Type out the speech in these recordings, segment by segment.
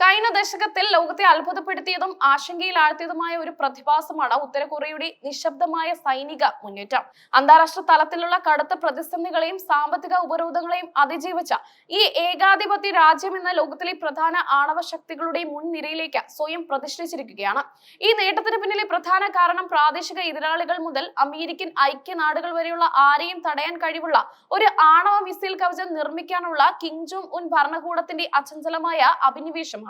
കഴിഞ്ഞ ദശകത്തിൽ ലോകത്തെ അത്ഭുതപ്പെടുത്തിയതും ആശങ്കയിലാഴ്ത്തിയതുമായ ഒരു പ്രതിഭാസമാണ് ഉത്തര കൊറിയയുടെ നിശബ്ദമായ സൈനിക മുന്നേറ്റം. അന്താരാഷ്ട്ര തലത്തിലുള്ള കടുത്ത പ്രതിസന്ധികളെയും സാമ്പത്തിക ഉപരോധങ്ങളെയും അതിജീവിച്ച ഈ ഏകാധിപത്യ രാജ്യം എന്ന ലോകത്തിലെ പ്രധാന ആണവ ശക്തികളുടെ മുൻനിരയിലേക്ക് സ്വയം പ്രതിഷ്ഠിച്ചിരിക്കുകയാണ്. ഈ നേട്ടത്തിന് പിന്നിലെ പ്രധാന കാരണം പ്രാദേശിക എതിരാളികൾ മുതൽ അമേരിക്കൻ ഐക്യനാടുകൾ വരെയുള്ള ആരെയും തടയാൻ കഴിവുള്ള ഒരു ആണവ മിസൈൽ കവചം നിർമ്മിക്കാനുള്ള കിങ് ജോങ് ഉൻ ഭരണകൂടത്തിന്റെ അചഞ്ചലമായ അഭിനിവേശമാണ്.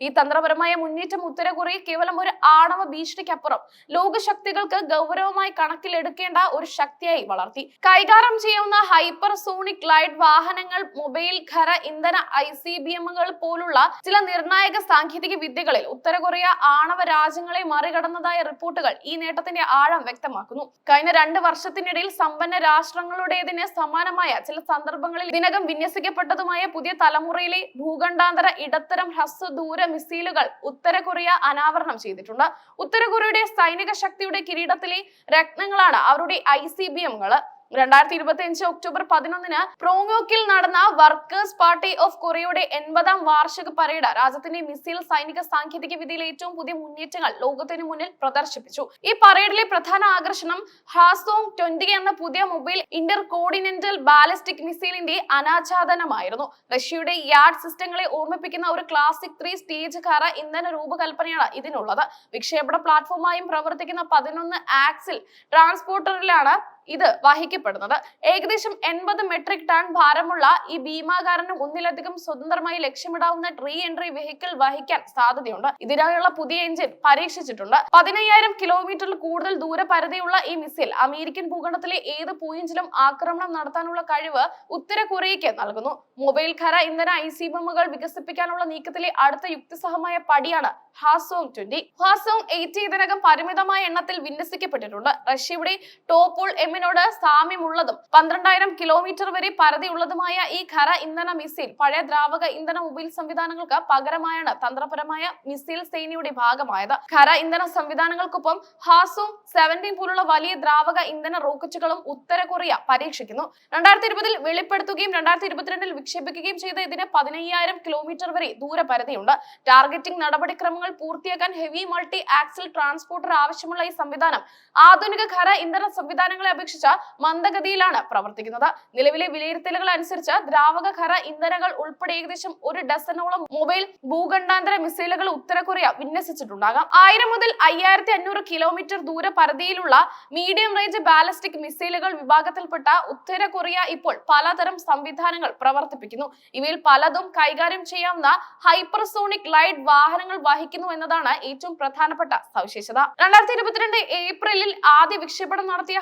ഈ തന്ത്രപരമായ മുന്നേറ്റം ഉത്തര കൊറിയ കേവലം ഒരു ആണവ ഭീഷണിക്കപ്പുറം. ലോകശക്തികൾക്ക് ഗൗരവമായി കണക്കിലെടുക്കേണ്ട ഒരു ശക്തിയായി വളർത്തി. കൈകാര്യം ചെയ്യുന്ന ഹൈപ്പർ സോണിക് ലൈറ്റ് വാഹനങ്ങൾ മൊബൈൽ ഖര ഇന്ധന ഐ സി ബി എമ്മുകൾ പോലുള്ള ചില നിർണായക സാങ്കേതിക വിദ്യകളിൽ ഉത്തര കൊറിയ ആണവ രാജ്യങ്ങളെ മറികടന്നതായ റിപ്പോർട്ടുകൾ ഈ നേട്ടത്തിന്റെ ആഴം വ്യക്തമാക്കുന്നു. കഴിഞ്ഞ രണ്ട് വർഷത്തിനിടയിൽ സമ്പന്ന രാഷ്ട്രങ്ങളുടേതിന് സമാനമായ ചില സന്ദർഭങ്ങളിൽ ഇതിനകം വിന്യസിക്കപ്പെട്ടതുമായ പുതിയ തലമുറയിലെ ഭൂഖണ്ഡാന്തര ഇടത്തരം ഹ്രസ്വദൂര മിസൈലുകൾ ഉത്തര കൊറിയ അനാവരണം ചെയ്തിട്ടുണ്ട്. ഉത്തര കൊറിയയുടെ സൈനിക ശക്തിയുടെ കിരീടത്തിലെ രത്നങ്ങളാണ് അവരുടെ ഐ സി ബി എമ്മുകൾ രണ്ടായിരത്തി ഇരുപത്തി അഞ്ച് ഒക്ടോബർ പതിനൊന്നിന് പ്രോങ്ങോക്കിൽ നടന്ന വർക്കേഴ്സ് പാർട്ടി ഓഫ് കൊറിയയുടെ എൺപതാം വാർഷിക പരേഡ് രാജ്യത്തിന്റെ മിസൈൽ സൈനിക സാങ്കേതിക വിദ്യയിലെ ഏറ്റവും പുതിയ മുന്നേറ്റങ്ങൾ ലോകത്തിന് മുന്നിൽ പ്രദർശിപ്പിച്ചു. ഈ പരേഡിലെ പ്രധാന ആകർഷണം ഹാസോങ് ട്വന്റി എന്ന പുതിയ മൊബൈൽ ഇന്റർ കോർഡിനെന്റൽ ബാലിസ്റ്റിക് മിസൈലിന്റെ അനാച്ഛാദനമായിരുന്നു. റഷ്യയുടെ യാർഡ് സിസ്റ്റങ്ങളെ ഓർമ്മിപ്പിക്കുന്ന ഒരു ക്ലാസിക് ത്രീ സ്റ്റേജ് കാറ ഇന്ധന രൂപകൽപ്പനയാണ് ഇതിനുള്ളത്. വിക്ഷേപണ പ്ലാറ്റ്ഫോമായും പ്രവർത്തിക്കുന്ന പതിനൊന്ന് ആക്സിൽ ട്രാൻസ്പോർട്ടറിലാണ് ഇത് വഹിക്കപ്പെടുന്നത്. ഏകദേശം എൺപത് മെട്രിക് ടൺ ഭാരമുള്ള ഈ ഭീമാകാരനും ഒന്നിലധികം സ്വതന്ത്രമായി ലക്ഷ്യമിടാവുന്ന റീ എൻട്രി വെഹിക്കിൾ വഹിക്കാൻ സാധ്യതയുണ്ട്. ഇതിനായുള്ള പുതിയ എഞ്ചിൻ പരീക്ഷിച്ചിട്ടുണ്ട്. പതിനയ്യായിരം കിലോമീറ്ററിൽ കൂടുതൽ ദൂരപരിധിയുള്ള ഈ മിസൈൽ അമേരിക്കൻ ഭൂഖണ്ഡത്തിലെ ഏത് പോയിന്റിലും ആക്രമണം നടത്താനുള്ള കഴിവ് ഉത്തര കൊറിയയ്ക്ക് നൽകുന്നു. മൊബൈൽ ഖര ഇന്ധന ഐ സി ബമ്മുകൾ വികസിപ്പിക്കാനുള്ള നീക്കത്തിലെ അടുത്ത യുക്തിസഹമായ പടിയാണ് ഹാസോങ് ട്വന്റി. ഹാസോങ് എയ്റ്റി ഇതിനകം പരിമിതമായ എണ്ണത്തിൽ വിന്യസിക്കപ്പെട്ടിട്ടുണ്ട്. റഷ്യയുടെ ടോപ്പോൾ എമ്മിനോട് സാമ്യമുള്ളതും പന്ത്രണ്ടായിരം കിലോമീറ്റർ വരെ പരതിയുള്ളതുമായ ഈ ഖര ഇന്ധന മിസൈൽ പഴയ ദ്രാവക ഇന്ധന മൊബൈൽ സംവിധാനങ്ങൾക്ക് പകരമായാണ് തന്ത്രപരമായ മിസൈൽ സേനയുടെ ഭാഗമായത്. ഖര ഇന്ധന സംവിധാനങ്ങൾക്കൊപ്പം ഹാസും സെവന്റീൻ പോലുള്ള വലിയ ദ്രാവക ഇന്ധന റോക്കറ്റുകളും ഉത്തര കൊറിയ പരീക്ഷിക്കുന്നു. രണ്ടായിരത്തി ഇരുപതിൽ വെളിപ്പെടുത്തുകയും രണ്ടായിരത്തി ഇരുപത്തിരണ്ടിൽ വിക്ഷേപിക്കുകയും ചെയ്ത ഇതിന് പതിനയ്യായിരം കിലോമീറ്റർ വരെ ദൂരപരിധിയുണ്ട് ടാർഗറ്റിംഗ് നടപടിക്രമങ്ങൾ പൂർത്തിയാക്കാൻ ഹെവി മൾട്ടി ആക്സിൽ ട്രാൻസ്പോർട്ടർ ആവശ്യമുള്ള ഈ സംവിധാനം ആധുനിക ഖര ഇന്ധന സംവിധാനങ്ങളെ അപേക്ഷിച്ച് മന്ദഗതിയിലാണ് പ്രവർത്തിക്കുന്നത്. നിലവിലെ വിലയിരുത്തലുകൾ അനുസരിച്ച് ദ്രാവക ഖര ഇന്ധനങ്ങൾ ഉൾപ്പെടെ ഏകദേശം ഒരു ഡസനോളം മൊബൈൽ ഭൂഖണ്ഡാന്തര മിസൈലുകൾ ഉത്തര കൊറിയ വിന്യസിച്ചിട്ടുണ്ടാകാം. ആയിരം മുതൽ അയ്യായിരത്തി അഞ്ഞൂറ് കിലോമീറ്റർ ദൂര പരിധിയിലുള്ള മീഡിയം റേഞ്ച് ബാലിസ്റ്റിക് മിസൈലുകൾ വിഭാഗത്തിൽപ്പെട്ട ഉത്തര കൊറിയ ഇപ്പോൾ പലതരം സംവിധാനങ്ങൾ പ്രവർത്തിപ്പിക്കുന്നു. ഇവയിൽ പലതും കൈകാര്യം ചെയ്യാവുന്ന ഹൈപ്പർസോണിക് ലൈറ്റ് വാഹനങ്ങൾ വഹിക്കുന്നു എന്നതാണ് ഏറ്റവും പ്രധാനപ്പെട്ട സവിശേഷത. രണ്ടായിരത്തി ഇരുപത്തിരണ്ട് ഏപ്രിലിൽ ആദ്യ വിക്ഷേപണം നടത്തിയ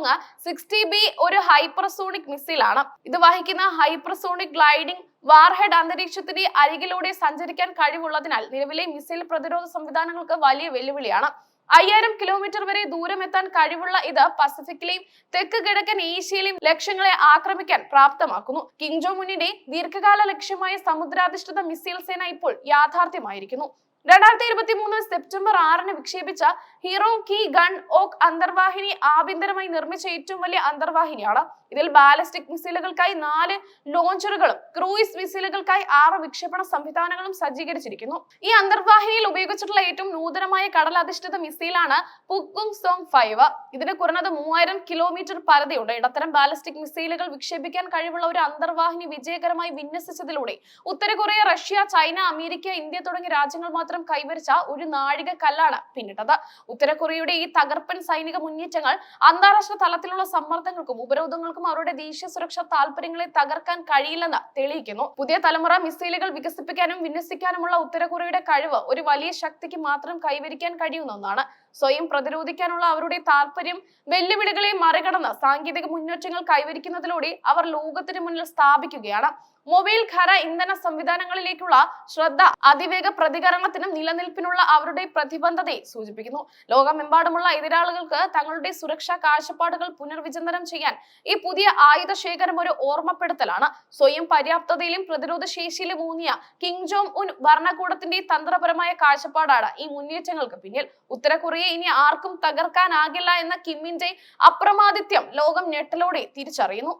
ഹാസോങ് സിക്സ്റ്റി ബി ഒരു ഹൈപ്പർസോണിക് മിസൈലാണ് ഇത് വഹിക്കുന്ന ഹൈപ്പർസോണിക് ഗ്ലൈഡിംഗ് വാർഹെഡ് അന്തരീക്ഷത്തിന്റെ അരികിലൂടെ സഞ്ചരിക്കാൻ കഴിവുള്ളതിനാൽ നിലവിലെ മിസൈൽ പ്രതിരോധ സംവിധാനങ്ങൾക്ക് വലിയ വെല്ലുവിളിയാണ്. അയ്യായിരം കിലോമീറ്റർ വരെ ദൂരം എത്താൻ കഴിവുള്ള ഇത് പസഫിക്കിലെയും തെക്ക് കിഴക്കൻ ഏഷ്യയിലെയും ലക്ഷ്യങ്ങളെ ആക്രമിക്കാൻ പ്രാപ്തമാക്കുന്നു. കിങ് ജോ മുന്നിന്റെ ദീർഘകാല ലക്ഷ്യമായ സമുദ്രാധിഷ്ഠിത മിസൈൽ സേന ഇപ്പോൾ യാഥാർത്ഥ്യമായിരിക്കുന്നു. രണ്ടായിരത്തി ഇരുപത്തി മൂന്ന് സെപ്റ്റംബർ ആറിന് വിക്ഷേപിച്ച ഹീറോ കി ഗൺ ഓക് അന്തർവാഹിനി ആഭ്യന്തരമായി നിർമ്മിച്ച ഏറ്റവും വലിയ അന്തർവാഹിനിയാണ്. ഇതിൽ ബാലിസ്റ്റിക് മിസൈലുകൾക്കായി നാല് ലോഞ്ചറുകളും ക്രൂയിസ് മിസൈലുകൾക്കായി ആറ് വിക്ഷേപണ സംവിധാനങ്ങളും സജ്ജീകരിച്ചിരിക്കുന്നു. ഈ അന്തർവാഹിനിയിൽ ഉപയോഗിച്ചിട്ടുള്ള ഏറ്റവും നൂതനമായ കടലധിഷ്ഠിത മിസൈലാണ് പുക്കുങ് സോങ് ഫൈവ് ഇതിന് കുറഞ്ഞത് മൂവായിരം കിലോമീറ്റർ പരിധിയുണ്ട് ഇടത്തരം ബാലിസ്റ്റിക് മിസൈലുകൾ വിക്ഷേപിക്കാൻ കഴിവുള്ള ഒരു അന്തർവാഹിനി വിജയകരമായി വിന്യസിച്ചതിലൂടെ ഉത്തര Korea Russia China America India തുടങ്ങിയ രാജ്യങ്ങൾ മാത്രം കൈവരിച്ച ഒരു നാഴിക കല്ലാണ് പിന്നിട്ടത്. ഉത്തര കൊറിയയുടെ ഈ തകർപ്പൻ സൈനിക മുന്നേറ്റങ്ങൾ അന്താരാഷ്ട്ര തലത്തിലുള്ള സമ്മർദ്ദങ്ങൾക്കും ഉപരോധങ്ങൾക്കും അവരുടെ ദേശീയ സുരക്ഷാ താല്പര്യങ്ങളെ തകർക്കാൻ കഴിയില്ലെന്ന് തെളിയിക്കുന്നു. പുതിയ തലമുറ മിസൈലുകൾ വികസിപ്പിക്കാനും വിന്യസിക്കാനുമുള്ള ഉത്തര കൊറിയയുടെ കഴിവ് ഒരു വലിയ ശക്തിക്ക് മാത്രം കൈവരിക്കാൻ കഴിയുന്ന ഒന്നാണ്. സ്വയം പ്രതിരോധിക്കാനുള്ള അവരുടെ താല്പര്യം വെല്ലുവിളികളെ മറികടന്ന് സാങ്കേതിക മുന്നേറ്റങ്ങൾ കൈവരിക്കുന്നതിലൂടെ അവർ ലോകത്തിന് മുന്നിൽ സ്ഥാപിക്കുകയാണ്. മൊബൈൽ ഖര ഇന്ധന സംവിധാനങ്ങളിലേക്കുള്ള ശ്രദ്ധ അതിവേഗ പ്രതികരണത്തിനും നിലനിൽപ്പിനുള്ള അവരുടെ പ്രതിബദ്ധതയെ സൂചിപ്പിക്കുന്നു. ലോകമെമ്പാടുമുള്ള എതിരാളികൾക്ക് തങ്ങളുടെ സുരക്ഷാ കാഴ്ചപ്പാടുകൾ പുനർവിചിന്തനം ചെയ്യാൻ ഈ പുതിയ ആയുധ ശേഖരം ഒരു ഓർമ്മപ്പെടുത്തലാണ്. സ്വയം പര്യാപ്തതയിലും പ്രതിരോധ ശേഷിയിലും ഊന്നിയ കിങ് ജോങ് ഉൻ ഭരണകൂടത്തിന്റെ തന്ത്രപരമായ കാഴ്ചപ്പാടാണ് ഈ മുന്നേറ്റങ്ങൾക്ക് പിന്നിൽ. ഉത്തര ഇനി ആർക്കും തകർക്കാനാകില്ല എന്ന കിമ്മിന്റെ അപ്രമാദിത്യം ലോകം ഞെട്ടലോടെ തിരിച്ചറിയുന്നു.